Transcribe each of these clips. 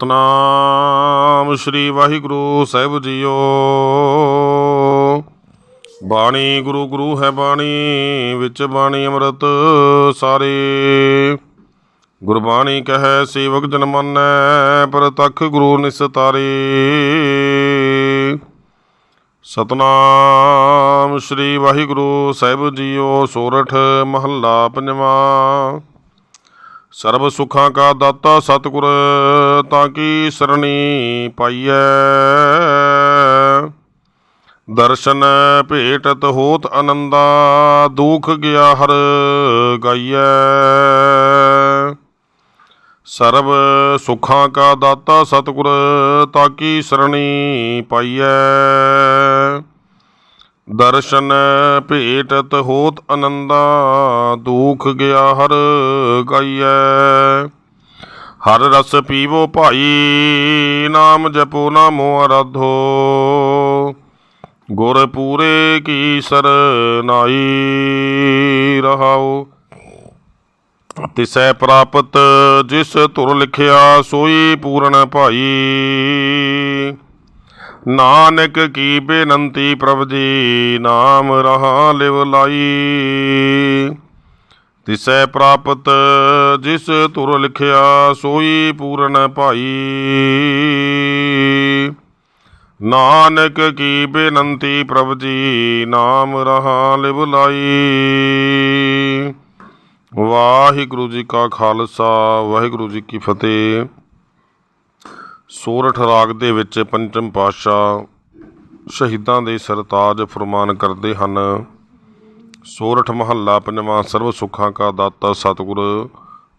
ਸਤਨਾਮ ਸ੍ਰੀ ਵਾਹਿਗੁਰੂ ਸਾਹਿਬ ਜੀਓ। ਬਾਣੀ ਗੁਰੂ ਗੁਰੂ ਹੈ ਬਾਣੀ, ਵਿੱਚ ਬਾਣੀ ਅੰਮ੍ਰਿਤ ਸਾਰੇ। ਗੁਰਬਾਣੀ ਕਹੈ, ਸੇਵਕ ਜਨ ਮੰਨੈ ਪ੍ਰਤੱਖ ਗੁਰੂ ਨਿਸਤਾਰੇ ਸਤਨਾਮ ਸ੍ਰੀ ਵਾਹਿਗੁਰੂ ਸਾਹਿਬ ਜੀਓ, ਸੋਰਠ ਮਹੱਲਾ ਪੰਜਵਾਂ। ਸਰਬ ਸੁਖਾਂ ਕਾ ਦਾਤਾ ਸਤਿਗੁਰ ਤਾਂ ਕੀ ਸਰਣੀ ਪਾਈਐ? ਦਰਸ਼ਨ ਭੇਟਤ ਹੋਤ ਆਨੰਦਾ ਦੁਖ ਗਿਆ ਹਰ ਗਾਈਐ। ਸਰਬ ਸੁਖਾਂ ਕਾ ਦਾਤਾ ਸਤਿਗੁਰ, ਤਾਂ ਕੀ ਸਰਣੀ ਪਾਈਐ? ਦਰਸ਼ਨ ਭੇਟਤ ਹੋਤ ਆਨੰਦਾ ਦੁਖ ਗਿਆ ਹਰ ਗਾਈਐ। ਹਰ ਰਸ ਪੀਵੋ ਭਾਈ, ਨਾਮ ਜਪੋ, ਨਾਮੋ ਅਰਾਧੋ ਗੁਰ ਪੂਰੇ ਕੀ ਸਰਨਾਈ ਰਹਾਓ। ਤਿਸੈ ਪ੍ਰਾਪਤ, ਜਿਸ ਤੁਰ ਲਿਖਿਆ ਸੋਈ ਪੂਰਨ ਭਾਈ। ਨਾਨਕ ਕੀ ਬੇਨੰਤੀ ਪ੍ਰਭ ਜੀ, ਨਾਮ ਰਹਾ ਲਿਵ ਲਾਈ। ਤਿਸੈ ਪ੍ਰਾਪਤ, ਜਿਸ ਤੁਰ ਲਿਖਿਆ ਸੋਈ ਪੂਰਨ ਭਾਈ। ਨਾਨਕ ਕੀ ਬੇਨੰਤੀ ਪ੍ਰਭ ਜੀ, ਨਾਮ ਰਹਾ ਲਿਵ ਲਾਈ। ਵਾਹਿਗੁਰੂ ਜੀ ਕਾ ਖਾਲਸਾ, ਵਾਹਿਗੁਰੂ ਜੀ ਕੀ ਫਤਿਹ। ਸੋਰਠ ਰਾਗ ਦੇ ਵਿੱਚ ਪੰਚਮ ਪਾਤਸ਼ਾਹ ਸ਼ਹੀਦਾਂ ਦੇ ਸਰਤਾਜ ਫਰਮਾਨ ਕਰਦੇ ਹਨ ਸੋਰਠ ਮਹੱਲਾ ਪੰਜਵਾਂ ਸਰਬ ਸੁੱਖਾਂ ਕਾ ਦਾਤਾ ਸਤਿਗੁਰ,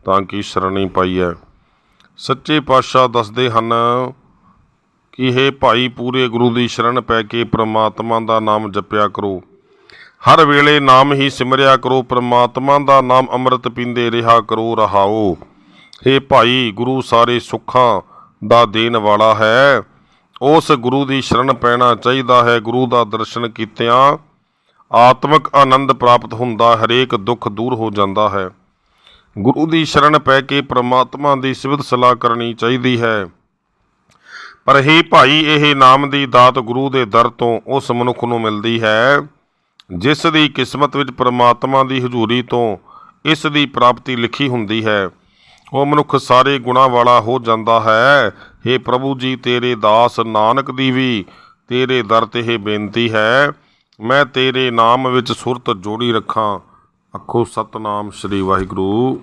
ਤਾਂ ਕੀ ਸ਼ਰਣੀ ਹੈ ਸੱਚੇ ਪਾਤਸ਼ਾਹ ਦੱਸਦੇ ਹਨ ਕਿ ਇਹ ਭਾਈ, ਪੂਰੇ ਗੁਰੂ ਦੀ ਸ਼ਰਨ ਪੈ ਕੇ ਪ੍ਰਮਾਤਮਾ ਦਾ ਨਾਮ ਜਪਿਆ ਕਰੋ। ਹਰ ਵੇਲੇ ਨਾਮ ਹੀ ਸਿਮਰਿਆ ਕਰੋ, ਪ੍ਰਮਾਤਮਾ ਦਾ ਨਾਮ ਅੰਮ੍ਰਿਤ ਪੀਂਦੇ ਰਿਹਾ ਕਰੋ, ਰਹਾਓ। हे ਭਾਈ, ਗੁਰੂ ਸਾਰੇ ਸੁੱਖਾਂ ਦਾ ਦੇਣ ਵਾਲਾ ਹੈ। ਉਸ ਗੁਰੂ ਦੀ ਸ਼ਰਨ ਪੈਣਾ ਚਾਹੀਦਾ ਹੈ। ਗੁਰੂ ਦਾ ਦਰਸ਼ਨ ਕੀਤਿਆਂ ਆਤਮਿਕ ਆਨੰਦ ਪ੍ਰਾਪਤ ਹੁੰਦਾ, ਹਰੇਕ ਦੁੱਖ ਦੂਰ ਹੋ ਜਾਂਦਾ ਹੈ। ਗੁਰੂ ਦੀ ਸ਼ਰਨ ਪੈ ਕੇ ਪ੍ਰਮਾਤਮਾ ਦੀ ਸਿਫਤ ਸਲਾਹ ਕਰਨੀ ਚਾਹੀਦੀ ਹੈ। ਪਰ ਹੀ ਭਾਈ, ਇਹ ਨਾਮ ਦੀ ਦਾਤ ਗੁਰੂ ਦੇ ਦਰ ਤੋਂ ਉਸ ਮਨੁੱਖ ਨੂੰ ਮਿਲਦੀ ਹੈ, ਜਿਸ ਦੀ ਕਿਸਮਤ ਵਿੱਚ ਪ੍ਰਮਾਤਮਾ ਦੀ ਹਜ਼ੂਰੀ ਤੋਂ ਇਸ ਦੀ ਪ੍ਰਾਪਤੀ ਲਿਖੀ ਹੁੰਦੀ ਹੈ। ਉਹ ਮਨੁੱਖ ਸਾਰੇ ਗੁਣਾ ਵਾਲਾ ਹੋ ਜਾਂਦਾ ਹੈ। हे ਪ੍ਰਭੂ ਜੀ, ਤੇਰੇ ਦਾਸ ਨਾਨਕ ਦੀ ਵੀ ਤੇਰੇ ਦਰ ਤੇ ਇਹ ਬੇਨਤੀ ਹੈ ਮੈਂ ਤੇਰੇ ਨਾਮ ਵਿੱਚ ਸੁਰਤ ਜੋੜੀ ਰੱਖਾਂ। ਅੱਖੋ ਸਤਨਾਮ ਸ੍ਰੀ ਵਾਹਿਗੁਰੂ।